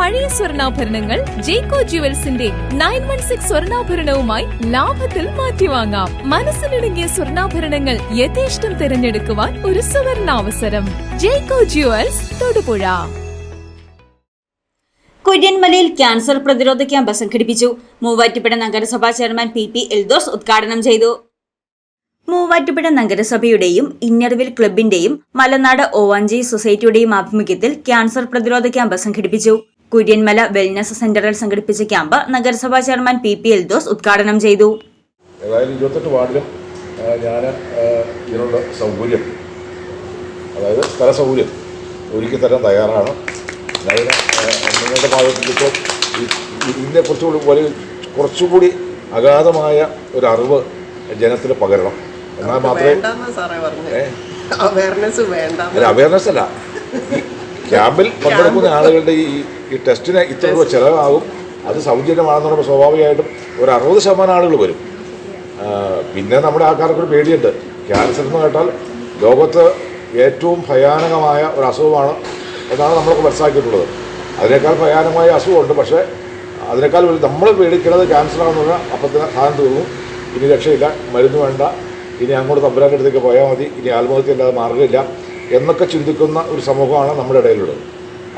പഴയ സ്വർണാഭരണങ്ങൾ ജേക്കോ ജുവൽസിന്റെ നയൻ വൺ സിക്സ് സ്വർണാഭരണവുമായി ലാഭത്തിൽ മാറ്റിവാങ്ങാം. മനസ്സിലിടുങ്ങിയ സ്വർണാഭരണങ്ങൾ യഥേഷ്ടം തിരഞ്ഞെടുക്കുവാൻ ഒരു സുവർണാവസരം. ജേക്കോ ജുവൽസ് തൊടുപുഴ. കുര്യൻമലയിൽ ക്യാൻസർ പ്രതിരോധ ക്യാമ്പ് സംഘടിപ്പിച്ചു. മൂവാറ്റുപുഴ നഗരസഭാ ചെയർമാൻ പി പി എൽദോസ് ഉദ്ഘാടനം ചെയ്തു. മൂവാറ്റുപുഴ നഗരസഭയുടെയും ഇന്നർവിൽ ക്ലബിന്റെയും മലനാട് ഓവാഞ്ചി സൊസൈറ്റിയുടെയും ആഭിമുഖ്യത്തിൽ ക്യാൻസർ പ്രതിരോധ ക്യാമ്പ് സംഘടിപ്പിച്ചു. കുര്യൻമല വെൽനസ് സെന്ററിൽ സംഘടിപ്പിച്ച ക്യാമ്പ് നഗരസഭാ ചെയർമാൻ പി പി എൽദോസ് ഉദ്ഘാടനം ചെയ്തു. ഏതായാലും ഇരുപത്തെട്ട് വാർഡിലും ഞാൻ ഇതിനുള്ള സൗകര്യം അതായത് സ്ഥല സൗകര്യം ഒരുക്കി തരാൻ തയ്യാറാണ്. അതിന് നിങ്ങളുടെ ഭാഗത്തിപ്പോൾ ഇതിനെ കുറച്ചുകൂടി വലിയ കുറച്ചുകൂടി അഗാധമായ ഒരു അറിവ് ജനത്തിന് പകരണം. എന്നാൽ മാത്രമേ അവയർനെസ് അല്ല ക്യാമ്പിൽ പങ്കെടുക്കുന്ന ആളുകളുടെ ഈ ഈ ടെസ്റ്റിന് ഇത്ര രൂപ ചിലവാകും. അത് സൗജന്യമാണെന്നുള്ള സ്വാഭാവികമായിട്ടും ഒരു അറുപത് ശതമാനം ആളുകൾ വരും. പിന്നെ നമ്മുടെ ആൾക്കാർക്ക് ഒരു പേടിയുണ്ട്. ക്യാൻസർ എന്ന് കേട്ടാൽ ലോകത്ത് ഏറ്റവും ഭയാനകമായ ഒരു അസുഖമാണ് എന്നാണ് നമ്മളൊക്കെ മനസ്സിലാക്കിയിട്ടുള്ളത്. അതിനേക്കാൾ ഭയാനകമായ അസുഖമുണ്ട്. പക്ഷേ അതിനേക്കാൾ വലിയ നമ്മൾ പേടിക്കുന്നത് ക്യാൻസറാണെന്ന് പറഞ്ഞാൽ അപ്പത്തിന് സാധനം തീർന്നു. ഇനി രക്ഷയില്ല. മരുന്ന് വേണ്ട. ഇനി അങ്ങോട്ട് തമ്പുരാന്റെ അടുത്തേക്ക് പോയാൽ മതി. ഇനി ആത്മഹത്യ ഇല്ലാതെ മാർഗമില്ല. എന്നൊക്കെ ചിന്തിക്കുന്ന ഒരു സമൂഹമാണ് നമ്മുടെ ഇടയിലുള്ളത്.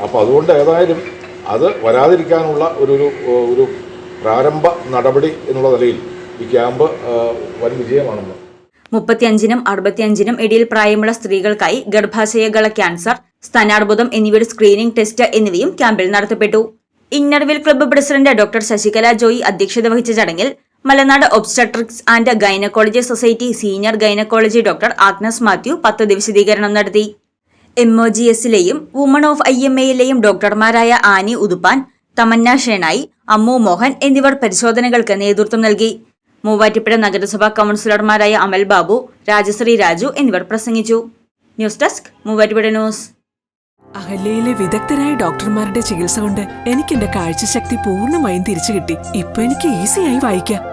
അപ്പോൾ അതുകൊണ്ട് ഏതായാലും അത് വരാതിരിക്കാനുള്ള ഒരു ഒരു പ്രാരംഭ നടപടി എന്നുള്ള നിലയിൽ ഈ ക്യാമ്പ് വൻ വിജയമാണെന്ന്. മുപ്പത്തിയഞ്ചിനും അറുപത്തിയഞ്ചിനും ഇടയിൽ പ്രായമുള്ള സ്ത്രീകൾക്കായി ഗർഭാശയകള ക്യാൻസർ സ്ഥാനാർബുദം എന്നിവയുടെ സ്ക്രീനിംഗ് ടെസ്റ്റ് എന്നിവയും ക്യാമ്പിൽ നടത്തപ്പെട്ടു. Inner wheel club president doctor Sasikala Joy അധ്യക്ഷത വഹിച്ച ചടങ്ങിൽ Malanad obstetrics and gynaecology society senior gynaecology doctor Agnes Mathew പദ്ധതി വിശദീകരണം നടത്തി. എം ഒ ജി എസിലെയും വുമൺ ഓഫ് ഐ എം എയിലെയും ഡോക്ടർമാരായ ആനി ഉദുപ്പാൻ തമന്ന ഷേണായി അമ്മു മോഹൻ എന്നിവർ പരിശോധനകൾക്ക് നേതൃത്വം നൽകി. മൂവാറ്റുപുഴ നഗരസഭാ കൌൺസിലർമാരായ അമൽ ബാബു രാജശ്രീ രാജു എന്നിവർ പ്രസംഗിച്ചു. News desk Muvattupuzha news. അഹല്യയിലെ വിദഗ്ധരായ ഡോക്ടർമാരുടെ ചികിത്സ കൊണ്ട് എനിക്ക് എന്റെ കാഴ്ചശക്തി പൂർണമായും തിരിച്ചു കിട്ടി. ഇപ്പൊ എനിക്ക് ഈസിയായി വായിക്കാം.